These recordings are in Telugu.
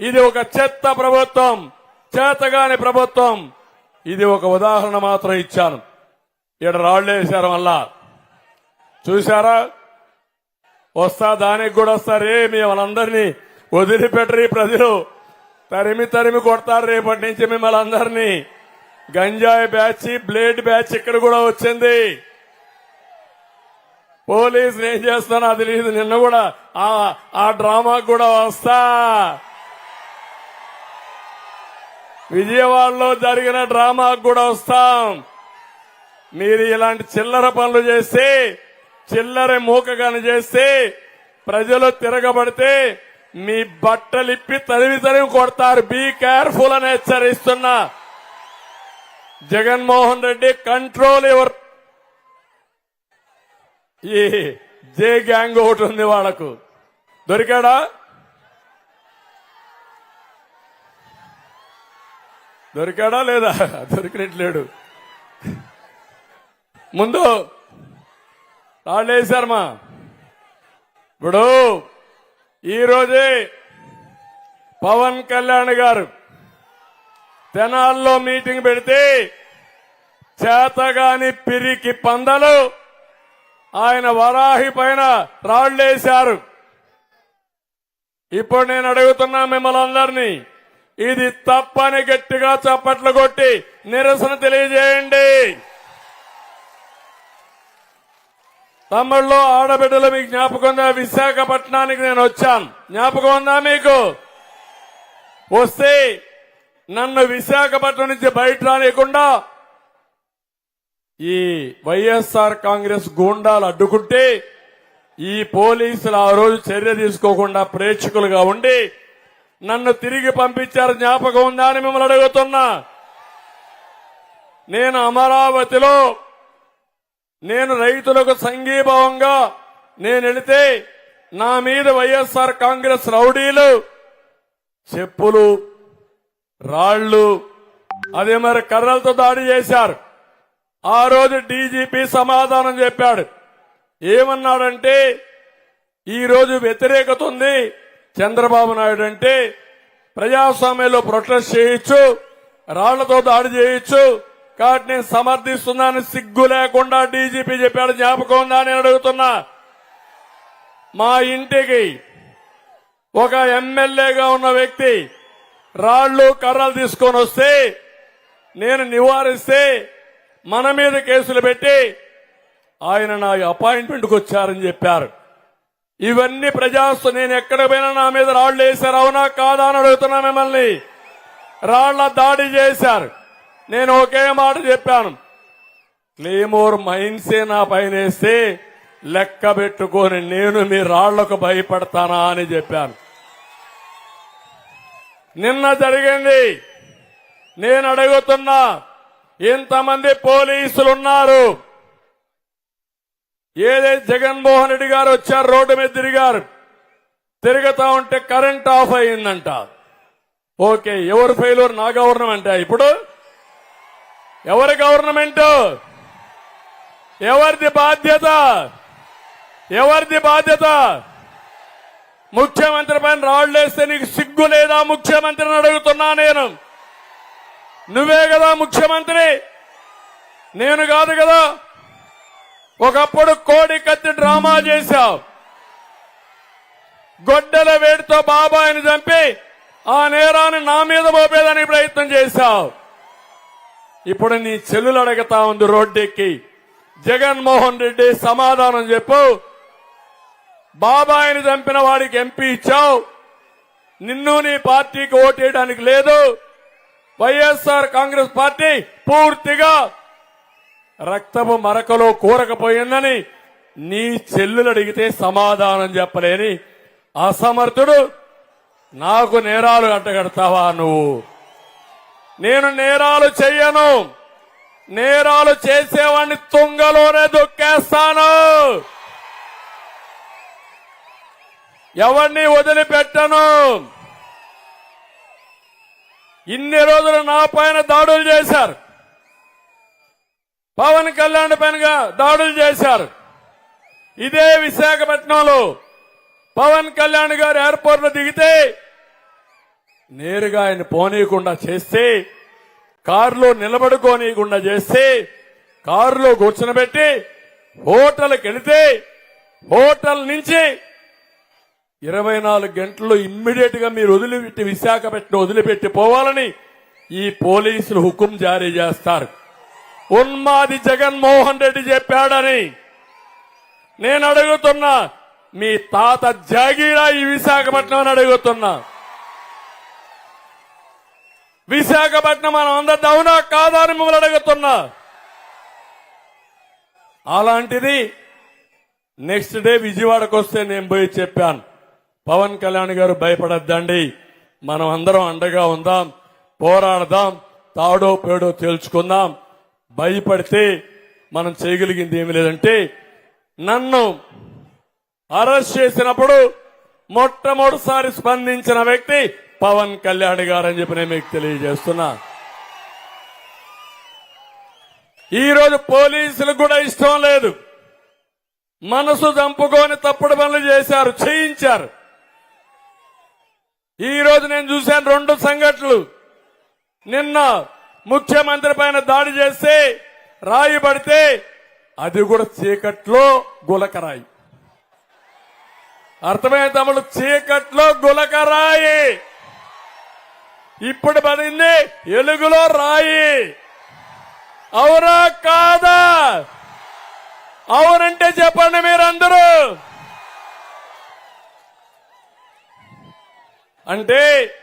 ఇది ఒక చెత్త ప్రభుత్వం చేతగాని ప్రభుత్వం. ఇది ఒక ఉదాహరణ మాత్రం ఇచ్చాను. ఇక్కడ రాళ్ళు వేశారు మళ్ళా. చూశారా? వస్తా దానికి కూడా వస్తారే మిమ్మల్ని వదిలిపెట్టరు ప్రజలు. తరిమి తరిమి కొడతారు రేపటి నుంచి మిమ్మల్ని అందరినీ. గంజాయి బ్యాచ్ బ్లేడ్ బ్యాచ్ ఇక్కడ కూడా వచ్చింది. పోలీసులు ఏం చేస్తానో అది లేదు నిన్న కూడా ఆ ఆ డ్రామాకు కూడా వస్తా. విజయవాడలో జరిగిన డ్రామాకు కూడా వస్తాం. మీరు ఇలాంటి చిల్లర పనులు చేస్తే చిల్లర మూకగాని చేస్తే ప్రజలు తిరగబడితే మీ బట్టలిప్పి తదివి తదివి కొడతారు. బీ కేర్ఫుల్ అని హెచ్చరిస్తున్నా. జగన్మోహన్ రెడ్డి కంట్రోల్ ఎవర్? ఈ జే గ్యాంగ్ ఒకటి ఉంది వాళ్ళకు. దొరికాడా? దొరికాడా లేదా? దొరికినట్లేడు. ముందు రాళ్ళు వేశారమ్మా ఇప్పుడు ఈరోజే పవన్ కళ్యాణ్ గారు తెనాల్లో మీటింగ్ పెడితే చేతగాని పిరికి పందలు ఆయన వరాహి పైన రాళ్ళేశారు ఇప్పుడు నేను అడుగుతున్నా మిమ్మల్ని అందరినీ ఇది తప్పని గట్టిగా చప్పట్లు కొట్టి నిరసన తెలియజేయండి. తమ్ముళ్ళు ఆడబిడ్డలు మీకు జ్ఞాపకం ఉందా? విశాఖపట్నానికి నేను వచ్చాను జ్ఞాపకం ఉందా మీకు? వస్తే నన్ను విశాఖపట్నం నుంచి బయట రానియకుండా ఈ వైఎస్ఆర్ కాంగ్రెస్ గూండాలు అడ్డుకుంటే ఈ పోలీసులు ఆ రోజు చర్య తీసుకోకుండా ప్రేక్షకులుగా ఉండి నన్ను తిరిగి పంపించారు జ్ఞాపకం ఉందా అని మిమ్మల్ని అడుగుతున్నా. నేను అమరావతిలో నేను రైతులకు సంఘీభావంగా నేను వెళితే నా మీద వైఎస్ఆర్ కాంగ్రెస్ రౌడీలు చెప్పులు రాళ్ళు అదే మరి కర్రలతో దాడి చేశారు. ఆ రోజు డీజీపీ సమాధానం చెప్పాడు. ఏమన్నాడంటే ఈరోజు వ్యతిరేకత ఉంది చంద్రబాబు నాయుడు అంటే ప్రజాస్వామ్యంలో ప్రొటెస్ట్ చేయొచ్చు రాళ్ళతో దాడి చేయొచ్చు కాబట్టి నేను సమర్థిస్తున్నాను సిగ్గు లేకుండా డీజీపీ చెప్పాడు జ్ఞాపకం ఉందా నేను అడుగుతున్నా. మా ఇంటికి ఒక ఎమ్మెల్యేగా ఉన్న వ్యక్తి రాళ్ళు కర్రలు తీసుకొని వస్తే నేను నివారిస్తే మన మీద కేసులు పెట్టి ఆయన నా అపాయింట్మెంట్కి వచ్చారని చెప్పారు. ఇవన్నీ ప్రజాస్వ నేను ఎక్కడ పోయినా నా మీద రాళ్ళు వేశారు. అవునా కాదా అని అడుగుతున్నా మిమ్మల్ని. రాళ్ళ దాడి చేశారు. నేను ఒకే మాట చెప్పాను. క్లేమోర్ మైన్సే నా పైన వేస్తే లెక్క పెట్టుకొని నేను మీ రాళ్ళకు భయపడతానా అని చెప్పాను. నిన్న జరిగింది. నేను అడుగుతున్నా ఇంతమంది పోలీసులు ఉన్నారు ఏదైతే జగన్మోహన్ రెడ్డి గారు వచ్చారు రోడ్డు మీద తిరిగారు తిరుగుతా ఉంటే కరెంట్ ఆఫ్ అయిందంట ఓకే ఎవరు ఫెయిల్యూర్ నా గవర్నమెంట్. ఇప్పుడు ఎవరి గవర్నమెంట్? ఎవరిది బాధ్యత? ఎవరిది బాధ్యత? ముఖ్యమంత్రి పైన రాళ్ళేస్తే నీకు సిగ్గు లేదా? ముఖ్యమంత్రిని అడుగుతున్నా నేను. నువ్వే కదా ముఖ్యమంత్రి. నేను కాదు కదా. ఒకప్పుడు కోడి కత్తి డ్రామా చేశావు గొడ్డల వేడితో బాబాయిని చంపి ఆ నేరాన్ని నా మీద మోపేదానికి ప్రయత్నం చేశావు ఇప్పుడు నీ చెల్లులు అడగతా ఉంది రోడ్డెక్కి. జగన్మోహన్ రెడ్డి సమాధానం చెప్పు. బాబాయిని చంపిన వాడికి ఎంపీ ఇచ్చావు. నిన్ను నీ పార్టీకి ఓటేయడానికి లేదు. వైఎస్ఆర్ కాంగ్రెస్ పార్టీ పూర్తిగా రక్తము మరకలో కూరకపోయిందని నీ చెల్లులు అడిగితే సమాధానం చెప్పలేని అసమర్థుడు నాకు నేరాలు అడ్డగడతావా నువ్వు? నేను నేరాలు చెయ్యను. నేరాలు చేసేవాడిని తుంగలోనే దొక్కేస్తాను. ఎవరిని వదిలిపెట్టను. ఇన్ని రోజులు నా పైన దాడులు చేశారు. పవన్ కళ్యాణ్ పైన దాడులు చేశారు. ఇదే విశాఖపట్నంలో పవన్ కళ్యాణ్ గారు ఎయిర్పోర్ట్లో దిగితే నేరుగా ఆయన పోనీయకుండా చేస్తే కారులో నిలబడుకోనీయకుండా చేస్తే కారులో కూర్చునబెట్టి హోటల్కి వెళితే హోటల్ నుంచి ఇరవై నాలుగు గంటల్లో ఇమ్మీడియట్గా మీరు వదిలిపెట్టి విశాఖపట్నం వదిలిపెట్టి పోవాలని ఈ పోలీసులు హుకుం జారీ చేస్తారు. ఉన్మాది జగన్మోహన్ రెడ్డి చెప్పాడని. నేను అడుగుతున్నా మీ తాత జాగీరా ఈ విశాఖపట్నం అని అడుగుతున్నా. విశాఖపట్నం మనం అందరి అవునా కాదా అని మిమ్మల్ని అడుగుతున్నా. అలాంటిది నెక్స్ట్ డే విజయవాడకు వస్తే నేను పోయి చెప్పాను. పవన్ కళ్యాణ్ గారు భయపడద్దండి. మనం అందరం అండగా ఉందాం పోరాడదాం తాడో పేడో తేల్చుకుందాం. భయపడితే మనం చేయగలిగింది ఏమి లేదంటే నన్ను అరెస్ట్ చేసినప్పుడు మొట్టమొదటిసారి స్పందించిన వ్యక్తి పవన్ కళ్యాణ్ గారు అని చెప్పి నేను మీకు తెలియజేస్తున్నా. ఈరోజు పోలీసులకు కూడా ఇష్టం లేదు. మనసు చంపుకొని తప్పుడు పనులు చేశారు చేయించారు. ఈరోజు నేను చూశాను రెండు సంఘటనలు. నిన్న ముఖ్యమంత్రి పైన దాడి చేస్తే రాయి పడితే అది కూడా చీకట్లో గులకరాయి. అర్థమైన తమ్ముడు? చీకట్లో గులకరాయి. ఇప్పుడు పడింది ఎలుగులో రాయి. అవునా కాదా? అవునంటే చెప్పండి మీరందరూ. అంటే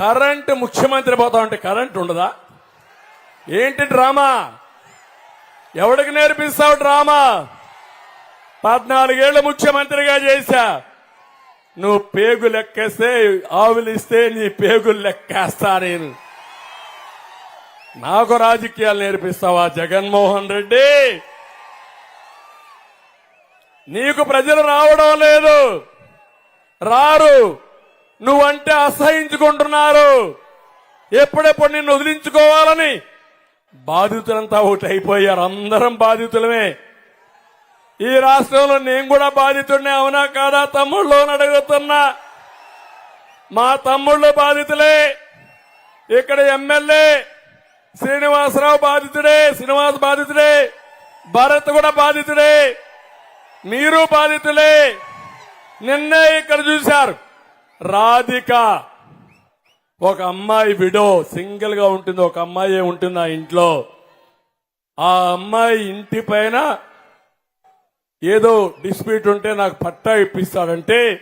కరెంట్ ముఖ్యమంత్రి పోతా ఉంటే కరెంట్ ఉండదా? ఏంటి డ్రామా? ఎవడికి నేర్పిస్తావు డ్రామా? పద్నాలుగేళ్ళు ముఖ్యమంత్రిగా చేశా. నువ్వు పేగు లెక్కేస్తే ఆవులిస్తే నీ పేగులు లెక్కేస్తా నేను. నాకు రాజకీయాలు నేర్పిస్తావా జగన్మోహన్ రెడ్డి? నీకు ప్రజలు రావడం లేదు. రారు. నువ్వంటే అసహించుకుంటున్నారు. ఎప్పుడెప్పుడు నిన్ను వదిలించుకోవాలని? బాధితులంతా ఒకటి అయిపోయారు. అందరం బాధితులమే. ఈ రాష్ట్రంలో నేను కూడా బాధితుడినే అవునా కాదా? తమ్ముళ్ళు అడుగుతున్నా. మా తమ్ముళ్ళు బాధితులే. ఇక్కడ ఎమ్మెల్యే శ్రీనివాసరావు బాధితుడే శ్రీనివాస్ బాధితుడే భరత్ కూడా బాధితుడే. మీరు బాధితులే. నిన్నే ఇక్కడ చూశారు. రాధిక ఒక అమ్మాయి విడో సింగిల్గా ఉంటుంది ఒక అమ్మాయి ఉంటుంది ఆ ఇంట్లో. ఆ అమ్మాయి ఇంటి పైన ఏదో డిస్ప్యూట్ ఉంటే నాకు పట్టా ఇప్పిస్తాడంటే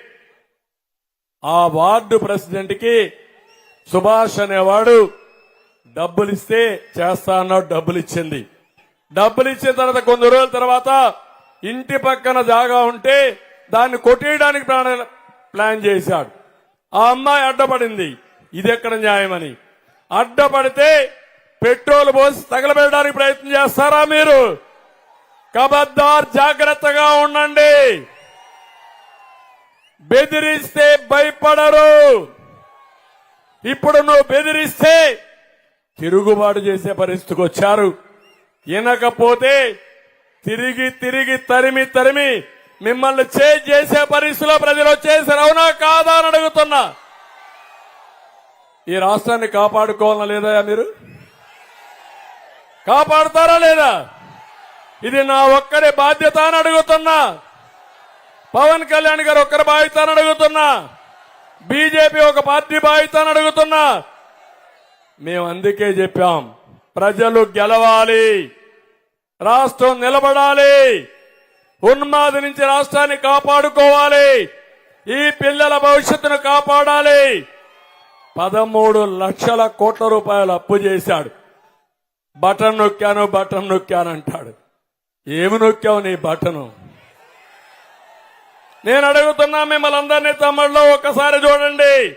ఆ వార్డు ప్రెసిడెంట్కి సుభాష్ అనేవాడు డబ్బులు ఇస్తే చేస్తా అన్నాడు డబ్బులు ఇచ్చింది డబ్బులు ఇచ్చిన తర్వాత కొన్ని రోజుల తర్వాత ఇంటి పక్కన జాగా ఉంటే దాన్ని కొట్టేయడానికి ప్లాన్ ప్లాన్ చేశాడు. ఆ అమ్మాయి అడ్డపడింది. ఇది ఎక్కడ న్యాయమని? అడ్డపడితే పెట్రోల్ పోసి తగలబెట్టడానికి ప్రయత్నం చేస్తారా మీరు? కబద్దార్ జాగ్రత్తగా ఉండండి. బెదిరిస్తే భయపడరు. ఇప్పుడు నువ్వు బెదిరిస్తే తిరుగుబాటు చేసే పరిస్థితికి వచ్చారు. వినకపోతే తిరిగి తిరిగి తరిమి తరిమి మిమ్మల్ని చేజ్ చేసే పరిస్థితిలో ప్రజలు వచ్చేసారు అవునా కాదా అని అడుగుతున్నా. ఈ రాష్ట్రాన్ని కాపాడుకోవాలా లేదా మీరు? కాపాడుతారా లేదా? ఇది నా ఒక్కరి బాధ్యత అని అడుగుతున్నా. పవన్ కళ్యాణ్ గారు ఒక్కరి బాధ్యత అని అడుగుతున్నా. బీజేపీ ఒక పార్టీ బాధ్యత అని అడుగుతున్నా. మేము అందుకే చెప్పాం ప్రజలు గెలవాలి రాష్ట్రం నిలబడాలి. ఉన్మాది నుంచి రాష్ట్రాన్ని కాపాడుకోవాలి. ఈ పిల్లల భవిష్యత్తును కాపాడాలి. పదమూడు లక్షల కోట్ల రూపాయలు అప్పు చేశాడు. బటన్ నొక్కాను బటన్ నొక్కాను అంటాడు. ఏమి నొక్కావు నీ బటను? నేను అడుగుతున్నా మిమ్మల్ని అందరినీ తమ్ముళ్ళు ఒక్కసారి చూడండి.